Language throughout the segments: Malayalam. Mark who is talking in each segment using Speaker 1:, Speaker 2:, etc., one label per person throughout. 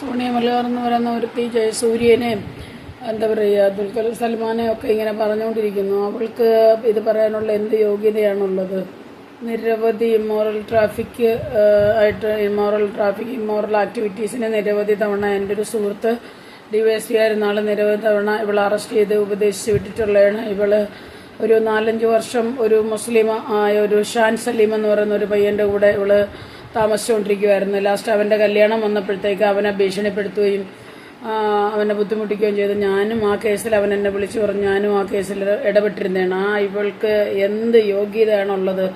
Speaker 1: സോണിയ മലയാർ എന്ന് പറയുന്ന ഒരുത്തി ജയസൂര്യനെയും എന്താ പറയുക ദുൽഖർ സൽമാനെ ഒക്കെ ഇങ്ങനെ പറഞ്ഞുകൊണ്ടിരിക്കുന്നു. അവൾക്ക് ഇത് പറയാനുള്ള എന്ത് യോഗ്യതയാണുള്ളത്? നിരവധി ഇമ്മോറൽ ട്രാഫിക് ആയിട്ട് ഇമ്മോറൽ ട്രാഫിക് ഇമ്മോറൽ ആക്ടിവിറ്റീസിനെ നിരവധി തവണ എന്റെ ഒരു സുഹൃത്ത് ഡിവൈഎസ്പി ആയിരുന്ന ആൾ നിരവധി തവണ ഇവളെ അറസ്റ്റ് ചെയ്ത് ഉപദേശിച്ച് വിട്ടിട്ടുള്ളതാണ്. ഇവൾ ഒരു നാലഞ്ച് വർഷം ഒരു മുസ്ലിം ആയ ഒരു ഷാൻ സലീം എന്ന് പറയുന്ന ഒരു പയ്യന്റെ കൂടെ ഇവൾ താമസിച്ചുകൊണ്ടിരിക്കുമായിരുന്നു ലാസ്റ്റ് അവന്റെ കല്യാണം വന്നപ്പോഴത്തേക്ക് അവനെ ഭീഷണിപ്പെടുത്തുകയും അവനെ ബുദ്ധിമുട്ടിക്കുകയും ചെയ്തു. ഞാനും ആ കേസിൽ അവൻ എന്നെ വിളിച്ചു പറഞ്ഞു ഞാനും ആ കേസിൽ ഇടപെട്ടിരുന്നതാണ്. ആ ഇവൾക്ക് എന്ത് യോഗ്യതയാണുള്ളത്?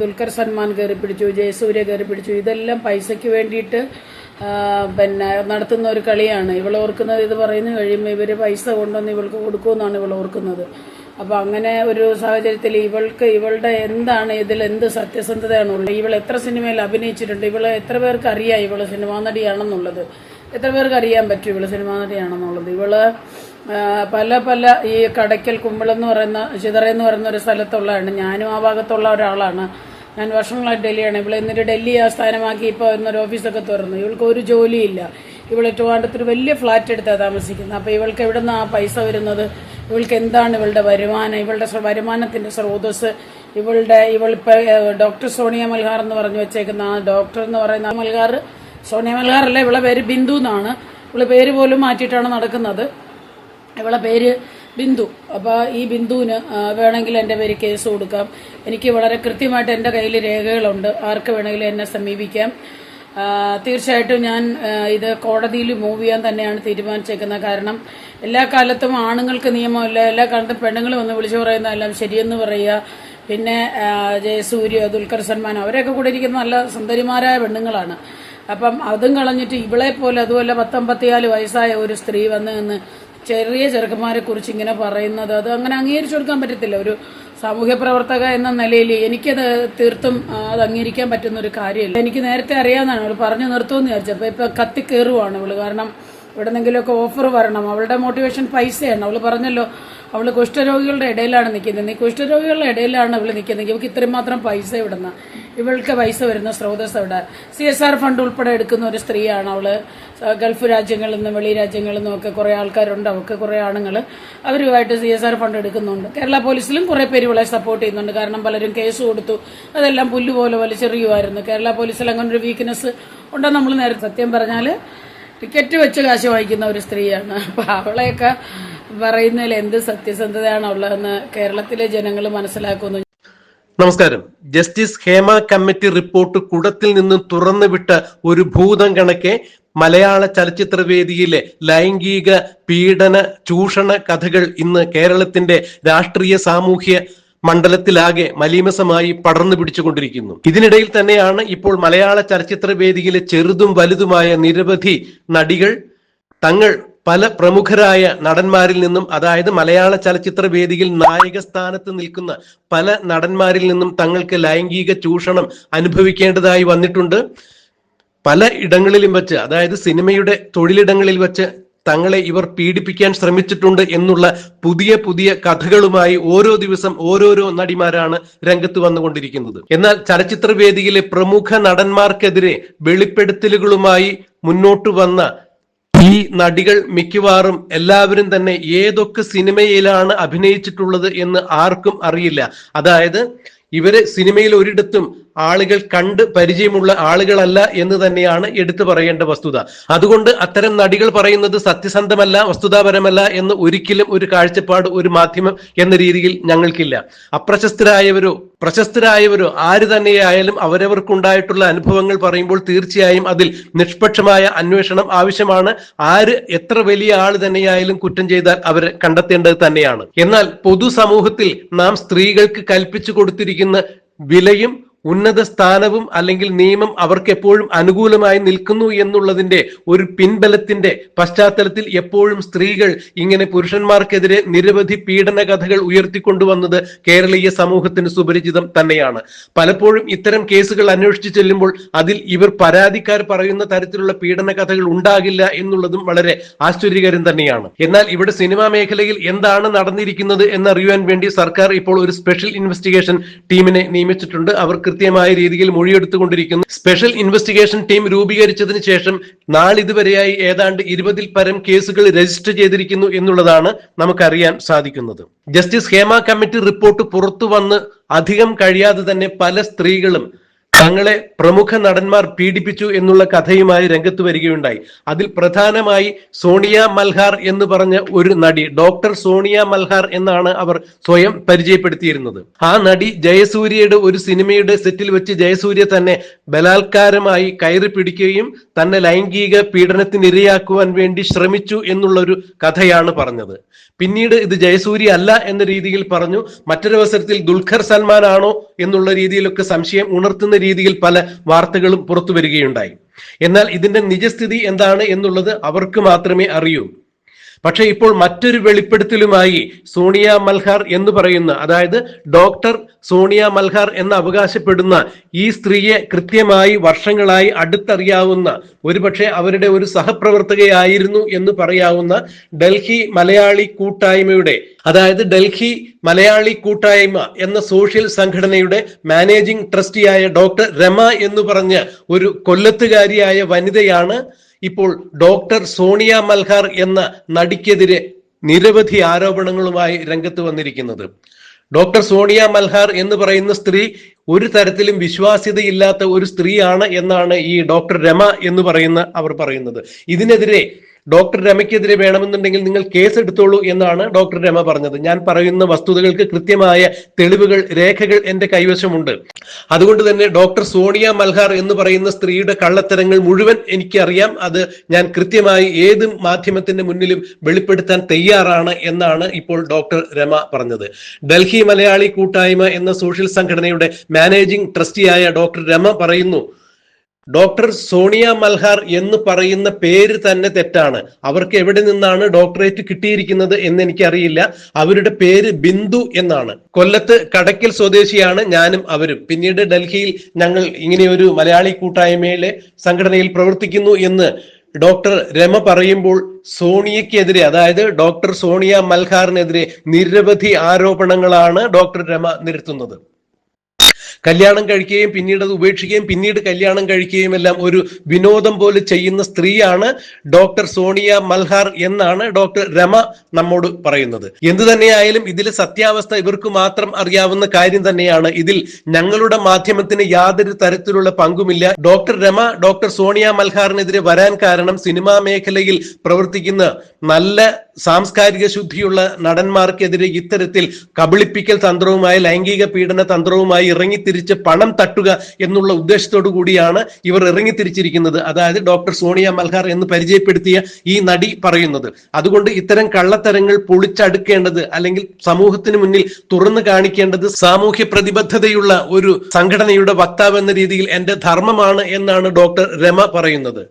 Speaker 1: ദുൽഖർ സൽമാൻ കയറി പിടിച്ചു ജയസൂര്യ കയറി പിടിച്ചു. ഇതെല്ലാം പൈസയ്ക്ക് വേണ്ടിയിട്ട് പിന്നെ നടത്തുന്ന ഒരു കളിയാണ്. ഇവൾ ഓർക്കുന്നത് ഇത് പറയുന്നു കഴിയുമ്പോൾ ഇവർ പൈസ കൊണ്ടുവന്ന് ഇവൾക്ക് കൊടുക്കുമെന്നാണ് ഇവൾ ഓർക്കുന്നത്. അപ്പോൾ അങ്ങനെ ഒരു സാഹചര്യത്തിൽ ഇവൾക്ക് ഇവളുടെ എന്താണ് ഇതിൽ എന്ത് സത്യസന്ധതയാണുള്ളത്? ഇവൾ എത്ര സിനിമയിൽ അഭിനയിച്ചിട്ടുണ്ട്? ഇവളെ എത്ര പേർക്ക് അറിയാം ഇവൾ സിനിമാ നടിയാണെന്നുള്ളത്? എത്ര പേർക്ക് അറിയാൻ പറ്റും ഇവൾ സിനിമാ നടിയാണെന്നുള്ളത്? ഇവൾ പല പല ഈ കടയ്ക്കൽ കുമ്പളം എന്ന് പറയുന്ന ചിതറ എന്ന് പറയുന്ന ഒരു സ്ഥലത്തുള്ളതാണ്. ഞാനും ആ ഭാഗത്തുള്ള ഒരാളാണ്. ഞാൻ വർഷങ്ങളായിട്ട് ഡൽഹിയാണ്. ഇവൾ എന്നിട്ട് ഡൽഹി ആസ്ഥാനമാക്കി ഇപ്പോൾ എന്നൊരു ഓഫീസൊക്കെ തുറന്നു. ഇവൾക്ക് ഒരു ജോലിയില്ല. ഇവൾ ട്രിവാൻഡത്തൊരു വലിയ ഫ്ലാറ്റ് എടുത്താണ് താമസിക്കുന്നത്. അപ്പോൾ ഇവൾക്ക് എവിടെ നിന്നാ പൈസ വരുന്നത്? ഇവൾക്ക് എന്താണ് ഇവളുടെ വരുമാനം? ഇവളുടെ വരുമാനത്തിന്റെ സ്രോതസ് ഇവളുടെ ഇവളിപ്പോൾ ഡോക്ടർ സോണിയ മൽഹാർ എന്ന് പറഞ്ഞു വെച്ചേക്കുന്ന ആ ഡോക്ടർ എന്ന് പറയുന്ന മൽഹാർ സോണിയ മൽഹാർ അല്ല ഇവളെ പേര് ബിന്ദു എന്നാണ്. ഇവളെ പേര് പോലും മാറ്റിയിട്ടാണ് നടക്കുന്നത്. ഇവളെ പേര് ബിന്ദു. അപ്പോൾ ഈ ബിന്ദുവിന് വേണമെങ്കിൽ എന്റെ പേര് കേസ് കൊടുക്കാം. എനിക്ക് വളരെ കൃത്യമായിട്ട് എന്റെ കയ്യിൽ രേഖകളുണ്ട്. ആർക്ക് വേണമെങ്കിലും എന്നെ സമീപിക്കാം. തീർച്ചയായിട്ടും ഞാൻ ഇത് കോടതിയിൽ മൂവ് ചെയ്യാൻ തന്നെയാണ് തീരുമാനിച്ചേക്കുന്നത്. കാരണം എല്ലാ കാലത്തും ആണുങ്ങൾക്ക് നിയമമില്ല. എല്ലാ കാലത്തും പെണ്ണുങ്ങൾ വന്ന് വിളിച്ചു പറയുന്നതെല്ലാം ശരിയെന്ന് പറയുക. പിന്നെ ജയസൂര്യ ദുൽഖർ സൽമാൻ അവരൊക്കെ കൂടെ ഇരിക്കുന്ന നല്ല സുന്ദരിമാരായ പെണ്ണുങ്ങളാണ്. അപ്പം അതും കളഞ്ഞിട്ട് ഇവളെ പോലെ അതുപോലെ പത്തൊമ്പത്തിയാൽ വയസ്സായ ഒരു സ്ത്രീ വന്ന് നിന്ന് ചെറിയ ചെറുക്കന്മാരെ കുറിച്ച് ഇങ്ങനെ പറയുന്നത്. അത് അങ്ങനെ അംഗീകരിച്ചു കൊടുക്കാൻ പറ്റത്തില്ല. ഒരു സാമൂഹ്യ പ്രവർത്തക എന്ന നിലയിൽ എനിക്കത് തീർത്തും അത് അംഗീകരിക്കാൻ പറ്റുന്ന ഒരു കാര്യമില്ല. എനിക്ക് നേരത്തെ അറിയാവുന്നതാണ്. അവൾ പറഞ്ഞു നിർത്തുമെന്ന് വിചാരിച്ചപ്പോൾ ഇപ്പൊ കത്തി കയറുവാണ് ഇവൾ കാരണം എവിടെന്നെങ്കിലുമൊക്കെ ഓഫർ വരണം. അവളുടെ മോട്ടിവേഷൻ പൈസയാണ്. അവൾ പറഞ്ഞല്ലോ അവൾ കുഷ്ഠരോഗികളുടെ ഇടയിലാണ് നിൽക്കുന്നത്. ഈ കുഷ്ഠരോഗികളുടെ ഇടയിലാണ് അവൾ നിൽക്കുന്നത്. ഇവൾക്ക് ഇത്രയും മാത്രം പൈസ ഇവിടുന്ന. ഇവൾക്ക് പൈസ വരുന്ന സ്രോതസ് അവിടെ സി എസ് ആർ ഫണ്ട് ഉൾപ്പെടെ എടുക്കുന്ന ഒരു സ്ത്രീയാണ് അവൾ. ഗൾഫ് രാജ്യങ്ങളിൽ നിന്നും വെളി രാജ്യങ്ങളിൽ നിന്നും ഒക്കെ കുറെ ആൾക്കാരുണ്ട്. അവൾക്ക് കുറെ ആണുങ്ങൾ അവരുമായിട്ട് സി എസ് ആർ ഫണ്ട് എടുക്കുന്നുണ്ട്. കേരള പോലീസിലും കുറെ പേര് ഇവളെ സപ്പോർട്ട് ചെയ്യുന്നുണ്ട്. കാരണം പലരും കേസ് കൊടുത്തു. അതെല്ലാം പുല്ലുപോലെ വലിച്ചെറിയുമായിരുന്നു കേരള പോലീസിൽ അങ്ങനെ ഒരു വീക്ക്നെസ് ഉണ്ടെന്ന് നമ്മൾ നേരെ സത്യം പറഞ്ഞാൽ ടിക്കറ്റ് വെച്ച് കാശ് വാങ്ങിക്കുന്ന ഒരു സ്ത്രീയാണ്. അപ്പൊ അവളെയൊക്കെ പറയുന്നതിൽ എന്ത് സത്യസന്ധതയാണ് ഉള്ളതെന്ന് കേരളത്തിലെ ജനങ്ങൾ മനസ്സിലാക്കുന്നു.
Speaker 2: നമസ്കാരം. ജസ്റ്റിസ് ഹേമ കമ്മിറ്റി റിപ്പോർട്ട് കുടത്തിൽ നിന്നും തുറന്നുവിട്ട ഒരു ഭൂതം കണക്കെ മലയാള ചലച്ചിത്രവേദിയിലെ ലൈംഗിക പീഡന ചൂഷണ കഥകൾ ഇന്ന് കേരളത്തിന്റെ രാഷ്ട്രീയ സാമൂഹ്യ മണ്ഡലത്തിലാകെ മലീമസമായി പടർന്നു പിടിച്ചുകൊണ്ടിരിക്കുന്നു. ഇതിനിടയിൽ തന്നെയാണ് ഇപ്പോൾ മലയാള ചലച്ചിത്ര വേദിയിലെ ചെറുതും വലുതുമായ നിരവധി നടികൾ തങ്ങൾ പല പ്രമുഖരായ നടന്മാരിൽ നിന്നും അതായത് മലയാള ചലച്ചിത്ര വേദിയിൽ നായക സ്ഥാനത്ത് നിൽക്കുന്ന പല നടന്മാരിൽ നിന്നും തങ്ങൾക്ക് ലൈംഗിക ചൂഷണം അനുഭവിക്കേണ്ടതായി വന്നിട്ടുണ്ട്. പല ഇടങ്ങളിലും വെച്ച് അതായത് സിനിമയുടെ തൊഴിലിടങ്ങളിൽ വെച്ച് തങ്ങളെ ഇവർ പീഡിപ്പിക്കാൻ ശ്രമിച്ചിട്ടുണ്ട് എന്നുള്ള പുതിയ പുതിയ കഥകളുമായി ഓരോ ദിവസം ഓരോരോ നടിമാരാണ് രംഗത്ത് വന്നുകൊണ്ടിരിക്കുന്നത്. എന്നാൽ ചലച്ചിത്രവേദിയിലെ പ്രമുഖ നടന്മാർക്കെതിരെ വെളിപ്പെടുത്തലുകളുമായി മുന്നോട്ട് വന്ന ഈ നടികൾ മിക്കവാറും എല്ലാവരും തന്നെ ഏതൊക്കെ സിനിമയിലാണ് അഭിനയിച്ചിട്ടുള്ളത് എന്ന് ആർക്കും അറിയില്ല. അതായത് ഇവരെ സിനിമയിൽ ഒരിടത്തും ആളുകൾ കണ്ട് പരിചയമുള്ള ആളുകളല്ല എന്ന് തന്നെയാണ് എടുത്തു പറയേണ്ട വസ്തുത. അതുകൊണ്ട് അത്തരം നടികൾ പറയുന്നത് സത്യസന്ധമല്ല വസ്തുതാപരമല്ല എന്ന് ഒരിക്കലും ഒരു കാഴ്ചപ്പാട് ഒരു മാധ്യമം എന്ന രീതിയിൽ ഞങ്ങൾക്കില്ല. അപ്രശസ്തരായവരോ പ്രശസ്തരായവരോ ആര് തന്നെയായാലും അവരവർക്കുണ്ടായിട്ടുള്ള അനുഭവങ്ങൾ പറയുമ്പോൾ തീർച്ചയായും അതിൽ നിഷ്പക്ഷമായ അന്വേഷണം ആവശ്യമാണ്. ആര് എത്ര വലിയ ആൾ തന്നെയായാലും കുറ്റം ചെയ്താൽ അവരെ കണ്ടെത്തേണ്ടത് തന്നെയാണ്. എന്നാൽ പൊതുസമൂഹത്തിൽ നാം സ്ത്രീകൾക്ക് കൽപ്പിച്ചു കൊടുത്തിരിക്കുന്ന വിലയും ഉന്നത സ്ഥാനവും അല്ലെങ്കിൽ നിയമം അവർക്ക് എപ്പോഴും അനുകൂലമായി നിൽക്കുന്നു എന്നുള്ളതിന്റെ ഒരു പിൻബലത്തിന്റെ പശ്ചാത്തലത്തിൽ എപ്പോഴും സ്ത്രീകൾ ഇങ്ങനെ പുരുഷന്മാർക്കെതിരെ നിരവധി പീഡന കഥകൾ ഉയർത്തിക്കൊണ്ടുവന്നത് കേരളീയ സമൂഹത്തിന് സുപരിചിതം തന്നെയാണ്. പലപ്പോഴും ഇത്തരം കേസുകൾ അന്വേഷിച്ചു ചെല്ലുമ്പോൾ അതിൽ ഇവർ പരാതിക്കാർ പറയുന്ന തരത്തിലുള്ള പീഡന കഥകൾ ഉണ്ടാകില്ല എന്നുള്ളതും വളരെ ആശ്ചര്യകരം തന്നെയാണ്. എന്നാൽ ഇവിടെ സിനിമാ മേഖലയിൽ എന്താണ് നടന്നിരിക്കുന്നത് എന്നറിയുവാൻ വേണ്ടി സർക്കാർ ഇപ്പോൾ ഒരു സ്പെഷ്യൽ ഇൻവെസ്റ്റിഗേഷൻ ടീമിനെ നിയമിച്ചിട്ടുണ്ട്. അവർ കൃത്യമായ രീതിയിൽ മൊഴിയെടുത്തുകൊണ്ടിരിക്കുന്നു. സ്പെഷ്യൽ ഇൻവെസ്റ്റിഗേഷൻ ടീം രൂപീകരിച്ചതിന് ശേഷം നാളിതുവരെയായി ഏതാണ്ട് ഇരുപതിൽ പരം കേസുകൾ രജിസ്റ്റർ ചെയ്തിരിക്കുന്നു എന്നുള്ളതാണ് നമുക്കറിയാൻ സാധിക്കുന്നത്. ജസ്റ്റിസ് ഹേമ കമ്മിറ്റി റിപ്പോർട്ട് പുറത്തു വന്ന് അധികം കഴിയാതെ തന്നെ പല സ്ത്രീകളും തങ്ങളെ പ്രമുഖ നടന്മാർ പീഡിപ്പിച്ചു എന്നുള്ള കഥയുമായി രംഗത്ത് വരികയുണ്ടായി. അതിൽ പ്രധാനമായി സോണിയ മൽഹാർ എന്ന് പറഞ്ഞ ഒരു നടി ഡോക്ടർ സോണിയ മൽഹാർ എന്നാണ് അവർ സ്വയം പരിചയപ്പെടുത്തിയിരുന്നത്. ആ നടി ജയസൂര്യയുടെ ഒരു സിനിമയുടെ സെറ്റിൽ വെച്ച് ജയസൂര്യ തന്നെ ബലാത്കാരമായി കയറി പിടിക്കുകയും തന്നെ ലൈംഗിക പീഡനത്തിന് ഇരയാക്കുവാൻ വേണ്ടി ശ്രമിച്ചു എന്നുള്ള ഒരു കഥയാണ് പറഞ്ഞത്. പിന്നീട് ഇത് ജയസൂര്യ അല്ല എന്ന രീതിയിൽ പറഞ്ഞു. മറ്റൊരവസരത്തിൽ ദുൽഖർ സൽമാൻ ആണോ എന്നുള്ള രീതിയിലൊക്കെ സംശയം ഉണർത്തുന്ന പല വാർത്തകളും പുറത്തു വരികയുണ്ടായി എന്നാൽ ഇതിന്റെ നിജസ്ഥിതി എന്താണ് എന്നുള്ളത് അവർക്ക് മാത്രമേ അറിയൂ. പക്ഷേ ഇപ്പോൾ മറ്റൊരു വെളിപ്പെടുത്തലുമായി സോണിയ മൽഹാർ എന്ന് പറയുന്ന അതായത് ഡോക്ടർ സോണിയ മൽഹാർ എന്ന് അവകാശപ്പെടുന്ന ഈ സ്ത്രീയെ കൃത്യമായി വർഷങ്ങളായി അടുത്തറിയാവുന്ന ഒരുപക്ഷെ അവരുടെ ഒരു സഹപ്രവർത്തകയായിരുന്നു എന്ന് പറയാവുന്ന ഡൽഹി മലയാളി കൂട്ടായ്മയുടെ അതായത് ഡൽഹി മലയാളി കൂട്ടായ്മ എന്ന സോഷ്യൽ സംഘടനയുടെ മാനേജിംഗ് ട്രസ്റ്റിയായ ഡോക്ടർ രമ എന്ന് പറഞ്ഞ ഒരു കൊല്ലത്തുകാരിയായ വനിതയാണ് ഇപ്പോൾ ഡോക്ടർ സോണിയ മൽഹാർ എന്ന നടിക്കെതിരെ നിരവധി ആരോപണങ്ങളുമായി രംഗത്ത് വന്നിരിക്കുന്നത്. ഡോക്ടർ സോണിയ മൽഹാർ എന്ന് പറയുന്ന സ്ത്രീ ഒരു തരത്തിലും വിശ്വാസ്യതയില്ലാത്ത ഒരു സ്ത്രീയാണ് എന്നാണ് ഈ ഡോക്ടർ രമ എന്ന് പറയുന്ന അവർ പറയുന്നത്. ഇതിനെതിരെ ഡോക്ടർ രമയ്ക്കെതിരെ വേണമെന്നുണ്ടെങ്കിൽ നിങ്ങൾ കേസ് എടുത്തോളൂ എന്നാണ് ഡോക്ടർ രമ പറഞ്ഞത്. ഞാൻ പറയുന്ന വസ്തുതകൾക്ക് കൃത്യമായ തെളിവുകൾ രേഖകൾ എന്റെ കൈവശമുണ്ട്. അതുകൊണ്ട് തന്നെ ഡോക്ടർ സോണിയ മൽഹാർ എന്ന് പറയുന്ന സ്ത്രീയുടെ കള്ളത്തരങ്ങൾ മുഴുവൻ എനിക്കറിയാം. അത് ഞാൻ കൃത്യമായി ഏത് മാധ്യമത്തിന്റെ മുന്നിലും വെളിപ്പെടുത്താൻ തയ്യാറാണ് എന്നാണ് ഇപ്പോൾ ഡോക്ടർ രമ പറഞ്ഞത്. ഡൽഹി മലയാളി കൂട്ടായ്മ എന്ന സോഷ്യൽ സംഘടനയുടെ മാനേജിംഗ് ട്രസ്റ്റിയായ ഡോക്ടർ രമ പറയുന്നു ഡോക്ടർ സോണിയ മൽഹാർ എന്ന് പറയുന്ന പേര് തന്നെ തെറ്റാണ്. അവർക്ക് എവിടെ നിന്നാണ് ഡോക്ടറേറ്റ് കിട്ടിയിരിക്കുന്നത് എന്ന് എനിക്കറിയില്ല. അവരുടെ പേര് ബിന്ദു എന്നാണ്. കൊല്ലത്ത് കടക്കൽ സ്വദേശിയാണ് ഞാനും അവരും. പിന്നീട് ഡൽഹിയിൽ ഞങ്ങൾ ഇങ്ങനെയൊരു മലയാളി കൂട്ടായ്മയിലെ സംഘടനയിൽ പ്രവർത്തിക്കുന്നു എന്ന് ഡോക്ടർ രമ പറയുമ്പോൾ സോണിയക്കെതിരെ അതായത് ഡോക്ടർ സോണിയ മൽഹാറിനെതിരെ നിരവധി ആരോപണങ്ങളാണ് ഡോക്ടർ രമ നിരത്തുന്നത്. കല്യാണം കഴിക്കുകയും പിന്നീട് അത് ഉപേക്ഷിക്കുകയും പിന്നീട് കല്യാണം കഴിക്കുകയും എല്ലാം ഒരു വിനോദം പോലെ ചെയ്യുന്ന സ്ത്രീയാണ് ഡോക്ടർ സോണിയ മൽഹാർ എന്നാണ് ഡോക്ടർ രമ നമ്മോട് പറയുന്നത്. എന്തു തന്നെയായാലും ഇതിലെ സത്യാവസ്ഥ ഇവർക്ക് മാത്രം അറിയാവുന്ന കാര്യം തന്നെയാണ്. ഇതിൽ ഞങ്ങളുടെ മാധ്യമത്തിന് യാതൊരു തരത്തിലുള്ള പങ്കുമില്ല. ഡോക്ടർ രമ ഡോക്ടർ സോണിയ മൽഹാറിനെതിരെ വരാൻ കാരണം സിനിമാ മേഖലയിൽ പ്രവർത്തിക്കുന്ന നല്ല സാംസ്കാരിക ശുദ്ധിയുള്ള നടന്മാർക്കെതിരെ ഇത്തരത്തിൽ കബളിപ്പിക്കൽ തന്ത്രവുമായി ലൈംഗിക പീഡന തന്ത്രവുമായി ഇറങ്ങിത്തിരിച്ച് പണം തട്ടുക എന്നുള്ള ഉദ്ദേശത്തോടു കൂടിയാണ് ഇവർ ഇറങ്ങി ഇറങ്ങിത്തിരിച്ചിരിക്കുന്നത് അതായത് ഡോക്ടർ സോണിയ മൽഹാർ എന്ന് പരിചയപ്പെടുത്തിയ ഈ നടി പറയുന്നത്. അതുകൊണ്ട് ഇത്തരം കള്ളത്തരങ്ങൾ പൊളിച്ചടുക്കേണ്ടത് അല്ലെങ്കിൽ സമൂഹത്തിന് മുന്നിൽ തുറന്നു കാണിക്കേണ്ടത് സാമൂഹ്യ പ്രതിബദ്ധതയുള്ള ഒരു സംഘടനയുടെ വക്താവ് എന്ന രീതിയിൽ എന്റെ ധർമ്മമാണ് എന്നാണ് ഡോക്ടർ രമ പറയുന്നത്.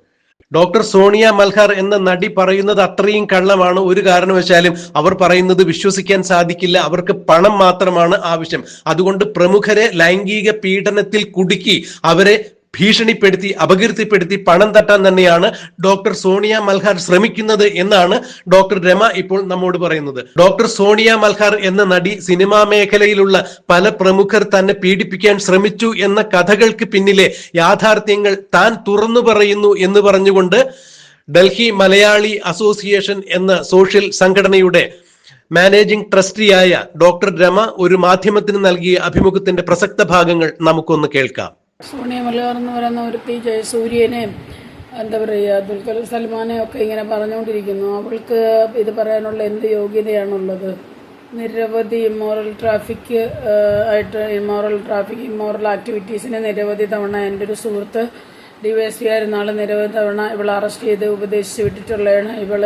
Speaker 2: ഡോക്ടർ സോണിയ മൽഹർ എന്ന നടി പറയുന്നത് അത്രയും കള്ളമാണ്. ഒരു കാരണവശാലും അവർ പറയുന്നത് വിശ്വസിക്കാൻ സാധിക്കില്ല. അവർക്ക് പണം മാത്രമാണ് ആവശ്യം. അതുകൊണ്ട് പ്രമുഖരെ ലൈംഗിക പീഡനത്തിൽ കുടുക്കി അവരെ ഭീഷണിപ്പെടുത്തി അപകീർത്തിപ്പെടുത്തി പണം തട്ടാൻ തന്നെയാണ് ഡോക്ടർ സോണിയ മൽഹാർ ശ്രമിക്കുന്നത് എന്നാണ് ഡോക്ടർ രമ ഇപ്പോൾ നമ്മോട് പറയുന്നത്. ഡോക്ടർ സോണിയ മൽഹാർ എന്ന നടി സിനിമാ മേഖലയിലുള്ള പല പ്രമുഖർ തന്നെ പീഡിപ്പിക്കാൻ ശ്രമിച്ചു എന്ന കഥകൾക്ക് പിന്നിലെ യാഥാർത്ഥ്യങ്ങൾ താൻ തുറന്നു പറയുന്നു എന്ന് പറഞ്ഞുകൊണ്ട് ഡൽഹി മലയാളി അസോസിയേഷൻ എന്ന സോഷ്യൽ സംഘടനയുടെ മാനേജിംഗ് ട്രസ്റ്റിയായ ഡോക്ടർ രമ ഒരു മാധ്യമത്തിന് നൽകിയ അഭിമുഖത്തിന്റെ പ്രസക്ത ഭാഗങ്ങൾ നമുക്കൊന്ന് കേൾക്കാം.
Speaker 1: സോണിയ മലയാർ എന്ന് പറയുന്ന ഒരുത്തി ജയസൂര്യനെയും എന്താ പറയുക ദുൽഖർ സൽമാനെ ഒക്കെ ഇങ്ങനെ പറഞ്ഞുകൊണ്ടിരിക്കുന്നു. അവൾക്ക് ഇത് പറയാനുള്ള എന്ത് യോഗ്യതയാണുള്ളത്? നിരവധി ഇമ്മോറൽ ട്രാഫിക് ആയിട്ട് ഇമ്മോറൽ ട്രാഫിക് ഇമ്മോറൽ ആക്ടിവിറ്റീസിനെ നിരവധി തവണ എന്റെ ഒരു സുഹൃത്ത് ഡി വൈ എസ് പി ആയിരുന്ന ആൾ നിരവധി തവണ ഇവളെ അറസ്റ്റ് ചെയ്ത് ഉപദേശിച്ച് വിട്ടിട്ടുള്ളതാണ്. ഇവൾ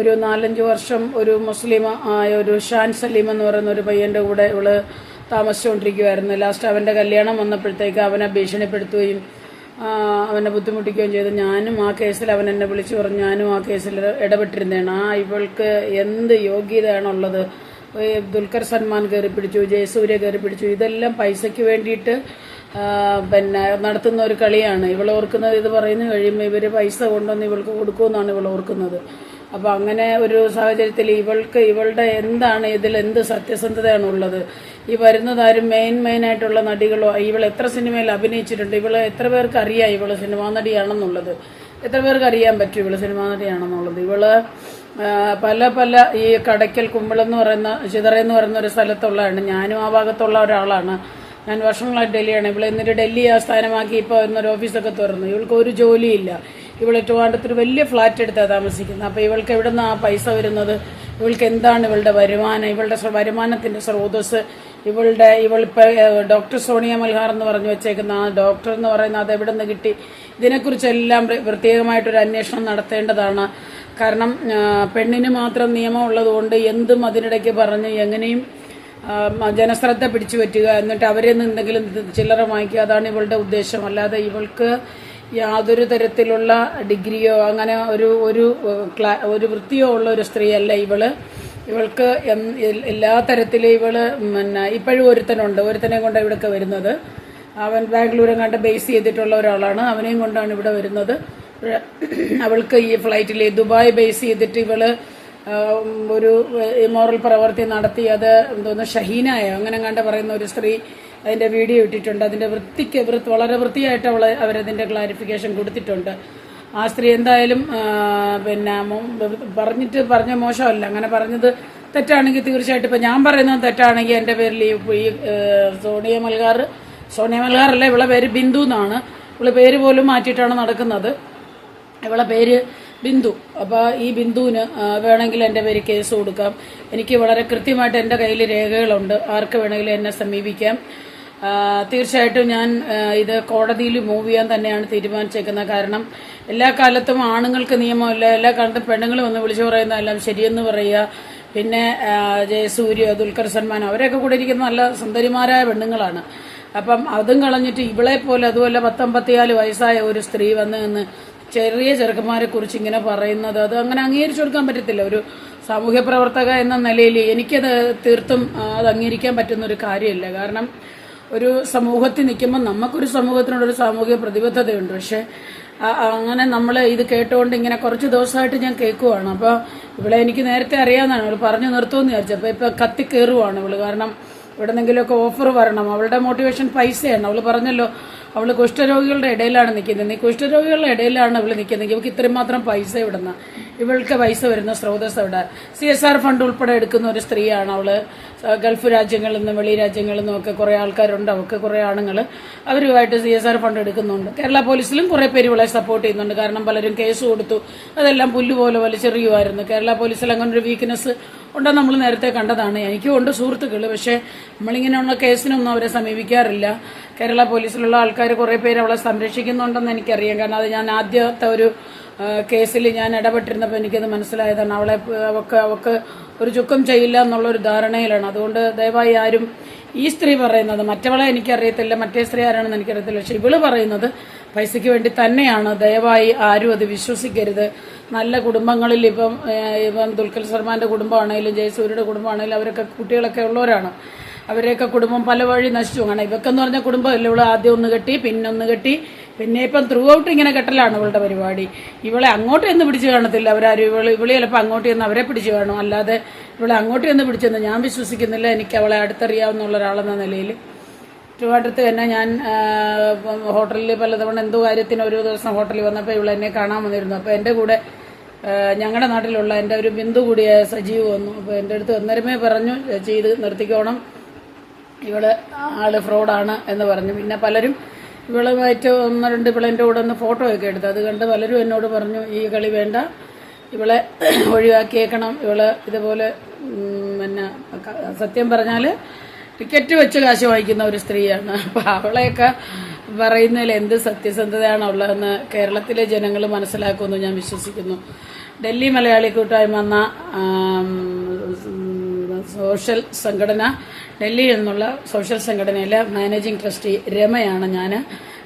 Speaker 1: ഒരു നാലഞ്ച് വർഷം ഒരു മുസ്ലിം ആയ ഒരു ഷാൻ സലീം എന്ന് പറയുന്ന ഒരു പയ്യന്റെ കൂടെ ഇവൾ താമസിച്ചുകൊണ്ടിരിക്കുമായിരുന്നു ലാസ്റ്റ് അവന്റെ കല്യാണം വന്നപ്പോഴത്തേക്ക് അവനെ ഭീഷണിപ്പെടുത്തുകയും അവനെ ബുദ്ധിമുട്ടിക്കുകയും ചെയ്തു. ഞാനും ആ കേസിൽ അവൻ എന്നെ വിളിച്ചു പറഞ്ഞു ഞാനും ആ കേസിൽ ഇടപെട്ടിരുന്നതാണ്. ആ ഇവൾക്ക് എന്ത് യോഗ്യതയാണുള്ളത്? ദുൽഖർ സൽമാൻ കയറി പിടിച്ചു ജയസൂര്യ കയറി പിടിച്ചു. ഇതെല്ലാം പൈസയ്ക്ക് വേണ്ടിയിട്ട് പിന്നെ നടത്തുന്ന ഒരു കളിയാണ്. ഇവൾ ഓർക്കുന്നത് ഇത് പറയുന്നു കഴിയുമ്പോൾ ഇവർ പൈസ കൊണ്ടുവന്ന് ഇവൾക്ക് കൊടുക്കുമെന്നാണ് ഇവൾ ഓർക്കുന്നത്. അപ്പോൾ അങ്ങനെ ഒരു സാഹചര്യത്തിൽ ഇവൾക്ക് ഇവളുടെ എന്താണ് ഇതിൽ എന്ത് സത്യസന്ധതയാണ് ഉള്ളത് ഈ വരുന്നതാരും മെയിൻ മെയിൻ ആയിട്ടുള്ള നടികളോ ഇവൾ എത്ര സിനിമയിൽ അഭിനയിച്ചിട്ടുണ്ട്? ഇവൾ എത്ര പേർക്ക് അറിയാം ഇവൾ സിനിമാ നടിയാണെന്നുള്ളത്? എത്ര പേർക്ക് അറിയാൻ പറ്റും ഇവൾ സിനിമാ നടിയാണെന്നുള്ളത്? ഇവൾ പല പല ഈ കടയ്ക്കൽ കുമ്പളെന്ന് പറയുന്ന ചിതറയെന്ന് പറയുന്ന ഒരു സ്ഥലത്തുള്ളതാണ്. ഞാനും ആ ഭാഗത്തുള്ള ഒരാളാണ്. ഞാൻ വർഷങ്ങളായിട്ട് ഡൽഹിയാണ്. ഇവിടെ എന്നിട്ട് ഡൽഹി ആസ്ഥാനമാക്കി ഇപ്പോൾ ഒരു ഓഫീസൊക്കെ തുറന്നു. ഇവൾക്ക് ഒരു ജോലിയില്ല. ഇവൾ ഏറ്റവും ഒരു വലിയ ഫ്ലാറ്റ് എടുത്താണ് താമസിക്കുന്നത്. അപ്പോൾ ഇവൾക്ക് എവിടെ നിന്നാണ് ആ പൈസ വരുന്നത്? ഇവൾക്ക് എന്താണ് ഇവളുടെ വരുമാനം? ഇവളുടെ വരുമാനത്തിന്റെ സ്രോതസ് ഇവളുടെ ഇവളിപ്പോൾ ഡോക്ടർ സോണിയ മൽഹാർ എന്ന് പറഞ്ഞു വെച്ചേക്കുന്ന ആ ഡോക്ടർ എന്ന് പറയുന്നത് അത് എവിടെ നിന്ന് കിട്ടി? ഇതിനെക്കുറിച്ചെല്ലാം പ്ര- പ്രത്യേകമായിട്ടൊരു അന്വേഷണം നടത്തേണ്ടതാണ്. കാരണം പെണ്ണിന് മാത്രം നിയമം ഉള്ളതുകൊണ്ട് എന്തും അതിനിടയ്ക്ക് പറഞ്ഞ് എങ്ങനെയും ജനശ്രദ്ധ പിടിച്ചു പറ്റുക. എന്നിട്ട് അവരെ നിന്ന് എന്തെങ്കിലും ചില്ലറ വാങ്ങിക്കുക. അതാണ് ഇവളുടെ ഉദ്ദേശം. അല്ലാതെ ഇവൾക്ക് യാതൊരു തരത്തിലുള്ള ഡിഗ്രിയോ അങ്ങനെ ഒരു ഒരു ഒരു വൃത്തിയോ ഉള്ള ഒരു സ്ത്രീയല്ല ഇവൾ. ഇവൾക്ക് എല്ലാ തരത്തിലും ഇവൾ പിന്നെ ഇപ്പോഴും ഒരുത്തനുണ്ട്. ഒരുത്തനെ കൊണ്ട് ഇവിടൊക്കെ വരുന്നത്. അവൻ ബാംഗ്ലൂരെങ്ങാണ്ട് ബേസ് ചെയ്തിട്ടുള്ള ഒരാളാണ്. അവനെയും കൊണ്ടാണ് ഇവിടെ വരുന്നത്. അവൾക്ക് ഈ ഫ്ലൈറ്റിൽ ദുബായ് ബേസ് ചെയ്തിട്ട് ഇവൾ ഒരു ഇമോറൽ പ്രവൃത്തി നടത്തി അത് എന്തോന്ന് ഷഹീനായോ? അങ്ങനെ കണ്ട് പറയുന്ന ഒരു സ്ത്രീ അതിന്റെ വീഡിയോ ഇട്ടിട്ടുണ്ട്. അതിന്റെ വൃത്തിക്ക് വൃത്തി വളരെ വൃത്തിയായിട്ട് അവൾ അവരതിന്റെ ക്ലാരിഫിക്കേഷൻ കൊടുത്തിട്ടുണ്ട്. ആ സ്ത്രീ എന്തായാലും പിന്നെ പറഞ്ഞിട്ട് പറഞ്ഞ മോശമല്ല. അങ്ങനെ പറഞ്ഞത് തെറ്റാണെങ്കിൽ തീർച്ചയായിട്ടും ഇപ്പൊ ഞാൻ പറയുന്നത് തെറ്റാണെങ്കിൽ എന്റെ പേരിൽ ഈ സോണിയ മൽഗാർ സോണിയ മൽഗാർ അല്ല ഇവളെ പേര് ബിന്ദു എന്നാണ്. ഇവളെ പേര് പോലും മാറ്റിയിട്ടാണ് നടക്കുന്നത്. ഇവളെ പേര് ബിന്ദു. അപ്പോൾ ഈ ബിന്ദുവിന് വേണമെങ്കിൽ എന്റെ പേര് കേസ് കൊടുക്കാം. എനിക്ക് വളരെ കൃത്യമായിട്ട് എന്റെ കയ്യിൽ രേഖകളുണ്ട്. ആർക്ക് വേണമെങ്കിലും എന്നെ സമീപിക്കാം. തീർച്ചയായിട്ടും ഞാൻ ഇത് കോടതിയിൽ മൂവ് ചെയ്യാൻ തന്നെയാണ് തീരുമാനിച്ചേക്കുന്നത്. കാരണം എല്ലാ കാലത്തും ആണുങ്ങൾക്ക് നിയമമില്ല എല്ലാ കാലത്തും പെണ്ണുങ്ങൾ വന്ന് വിളിച്ചു പറയുന്നതെല്ലാം ശരിയെന്ന് പറയുക. പിന്നെ ജയസൂര്യ ദുൽഖർ സൽമാൻ അവരൊക്കെ കൂടെ ഇരിക്കുന്ന നല്ല സുന്ദരിമാരായ പെണ്ണുങ്ങളാണ്. അപ്പം അതും കളഞ്ഞിട്ട് ഇവളെ പോലെ അതുപോലെ പത്തൊമ്പത്തിയാൽ വയസ്സായ ഒരു സ്ത്രീ വന്ന് നിന്ന് ചെറിയ ചെറുക്കന്മാരെ കുറിച്ച് ഇങ്ങനെ പറയുന്നത് അത് അങ്ങനെ അംഗീകരിച്ചു കൊടുക്കാൻ പറ്റത്തില്ല. ഒരു സാമൂഹ്യ പ്രവർത്തക എന്ന നിലയിൽ എനിക്കത് തീർത്തും അത് അംഗീകരിക്കാൻ പറ്റുന്ന ഒരു കാര്യമല്ല. കാരണം ഒരു സമൂഹത്തിൽ നിൽക്കുമ്പോൾ നമുക്കൊരു സമൂഹത്തിനോട് ഒരു സാമൂഹിക പ്രതിബദ്ധതയുണ്ട്. പക്ഷെ അങ്ങനെ നമ്മൾ ഇത് കേട്ടുകൊണ്ട് ഇങ്ങനെ കുറച്ച് ദിവസമായിട്ട് ഞാൻ കേൾക്കുവാണ്. അപ്പോൾ ഇവിടെ എനിക്ക് നേരത്തെ അറിയാവുന്നതാണ്. അവൾ പറഞ്ഞു നിർത്തുമെന്ന് വിചാരിച്ചു. അപ്പോൾ ഇപ്പം കത്തി കയറുവാണ് ഇവൾ. കാരണം ഇവിടെ നിന്നെങ്കിലുമൊക്കെ ഓഫർ വരണം. അവളുടെ മോട്ടിവേഷൻ പൈസയാണ്. അവൾ പറഞ്ഞല്ലോ അവൾ കുഷ്ഠരോഗികളുടെ ഇടയിലാണ് നിൽക്കുന്നത്. ഈ കുഷ്ഠരോഗികളുടെ ഇടയിലാണ് അവൾ നിൽക്കുന്നത്. ഇവൾക്ക് ഇത്രയും മാത്രം പൈസ ഇവിടുന്ന. ഇവൾക്ക് പൈസ വരുന്ന സ്രോതസ് അവിടെ. സി എസ് ആർ ഫണ്ട് ഉൾപ്പെടെ എടുക്കുന്ന ഒരു സ്ത്രീയാണ് അവൾ ഗൾഫ് രാജ്യങ്ങളിൽ നിന്നും വെളി രാജ്യങ്ങളിൽ നിന്നും ഒക്കെ കുറേ ആൾക്കാരുണ്ട്. അവൾക്ക് കുറേ ആണുങ്ങൾ അവരുമായിട്ട് സി എസ് ആർ ഫണ്ട് എടുക്കുന്നുണ്ട്. കേരള പോലീസിലും കുറേ പേര് ഇവളെ സപ്പോർട്ട് ചെയ്യുന്നുണ്ട്. കാരണം പലരും കേസ് കൊടുത്തു. അതെല്ലാം പുല്ലുപോലെ വലിച്ചെറിയുമായിരുന്നു. കേരള പോലീസിൽ അങ്ങനെ ഒരു വീക്ക്നെസ് ഉണ്ടെന്ന് നമ്മൾ നേരത്തെ കണ്ടതാണ്. എനിക്കും ഉണ്ട് സുഹൃത്തുക്കൾ പക്ഷേ നമ്മളിങ്ങനെയുള്ള കേസിനൊന്നും അവരെ സമീപിക്കാറില്ല. കേരള പോലീസിലുള്ള ആൾക്കാർ കുറേ പേര് അവളെ സംരക്ഷിക്കുന്നുണ്ടെന്ന് എനിക്കറിയാം. കാരണം അത് ഞാൻ ആദ്യത്തെ ഒരു കേസിൽ ഞാൻ ഇടപെട്ടിരുന്നപ്പോൾ എനിക്കത് മനസ്സിലായതാണ്. അവളെ അവക്ക് അവക്ക് ഒരു ചുക്കം ചെയ്യില്ല എന്നുള്ള ഒരു ധാരണയിലാണ്. അതുകൊണ്ട് ദയവായി ആരും ഈ സ്ത്രീ പറയുന്നത് മറ്റവളെ എനിക്കറിയത്തില്ല മറ്റേ സ്ത്രീ ആരാണെന്ന് എനിക്കറിയത്തില്ല. പക്ഷെ ഇവൾ പറയുന്നത് പൈസയ്ക്ക് വേണ്ടി തന്നെയാണ്. ദയവായി ആരും അത് വിശ്വസിക്കരുത്. നല്ല കുടുംബങ്ങളിൽ ഇപ്പം ഇപ്പം ദുൽഖൽ സൽമാന്റെ കുടുംബമാണെങ്കിലും ജയസൂര്യയുടെ കുടുംബമാണെങ്കിലും അവരൊക്കെ കുട്ടികളൊക്കെ ഉള്ളവരാണ്. അവരെയൊക്കെ കുടുംബം പല വഴി നശിച്ചു. കാരണം ഇവക്കെന്ന് പറഞ്ഞ കുടുംബമല്ല ഇവൾ ആദ്യം ഒന്ന് കെട്ടി പിന്നെ ഒന്ന് കെട്ടി പിന്നെ ഇപ്പം ത്രൂ ഔട്ട് ഇങ്ങനെ കെട്ടലാണ് ഇവളുടെ പരിപാടി. ഇവളെ അങ്ങോട്ട് എന്ന് പിടിച്ചു കാണത്തില്ല. അവരാരും ഇവൾ ഇവൾ ചിലപ്പോൾ അങ്ങോട്ട് എന്ന് അവരെ പിടിച്ചു കാണും. അല്ലാതെ ഇവളെ അങ്ങോട്ട് എന്ന് പിടിച്ചെന്ന് ഞാൻ വിശ്വസിക്കുന്നില്ല. എനിക്ക് അവളെ അടുത്തറിയാവുന്ന ഒരാളെന്ന നിലയിൽ ട്രിവാൻഡ്രത്ത് തന്നെ ഞാൻ ഹോട്ടലിൽ പലതവണ എന്തോ കാര്യത്തിന് ഒരു ദിവസം ഹോട്ടലിൽ വന്നപ്പോൾ ഇവിടെ എന്നെ കാണാൻ വന്നിരുന്നു. അപ്പോൾ എന്റെ കൂടെ ഞങ്ങളുടെ നാട്ടിലുള്ള എന്റെ ഒരു ബിന്ദു കൂടിയായ സജീവ് വന്നു. അപ്പോൾ എന്റെ അടുത്ത് അന്നേരമേ പറഞ്ഞു ചെയ്ത് നിർത്തിക്കോണം. ഇവൾ ആൾ ഫ്രോഡാണ് എന്ന് പറഞ്ഞു. പിന്നെ പലരും ഇവളുമായിട്ട് ഒന്ന് രണ്ട് എന്റെ കൂടെ ഒന്ന് ഫോട്ടോ ഒക്കെ എടുത്തു. അത് കണ്ട് പലരും എന്നോട് പറഞ്ഞു ഈ കളി വേണ്ട. ഇവളെ ഒഴിവാക്കിയേക്കണം. ഇവൾ ഇതുപോലെ പിന്നെ സത്യം പറഞ്ഞാൽ ടിക്കറ്റ് വെച്ച് കാശ് വായിക്കുന്ന ഒരു സ്ത്രീയാണ്. അപ്പൊ അവളെയൊക്കെ പറയുന്നതിൽ എന്ത് സത്യസന്ധതയാണ് ഉള്ളതെന്ന് കേരളത്തിലെ ജനങ്ങൾ മനസ്സിലാക്കുമെന്ന് ഞാൻ വിശ്വസിക്കുന്നു. ഡൽഹി മലയാളി കൂട്ടായ്മ എന്ന സോഷ്യൽ സംഘടന ഡൽഹിയിൽ നിന്നുള്ള സോഷ്യൽ സംഘടനയിലെ മാനേജിംഗ് ട്രസ്റ്റി രമയാണ് ഞാൻ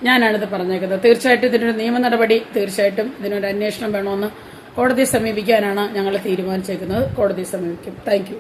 Speaker 1: ഞാനാണിത് പറഞ്ഞേക്കുന്നത്. തീർച്ചയായിട്ടും ഇതിനൊരു നിയമ നടപടി തീർച്ചയായിട്ടും ഇതിനൊരു അന്വേഷണം വേണമെന്ന് കോടതിയെ സമീപിക്കാനാണ് ഞങ്ങൾ തീരുമാനിച്ചേക്കുന്നത്. കോടതിയെ സമീപിക്കും. താങ്ക്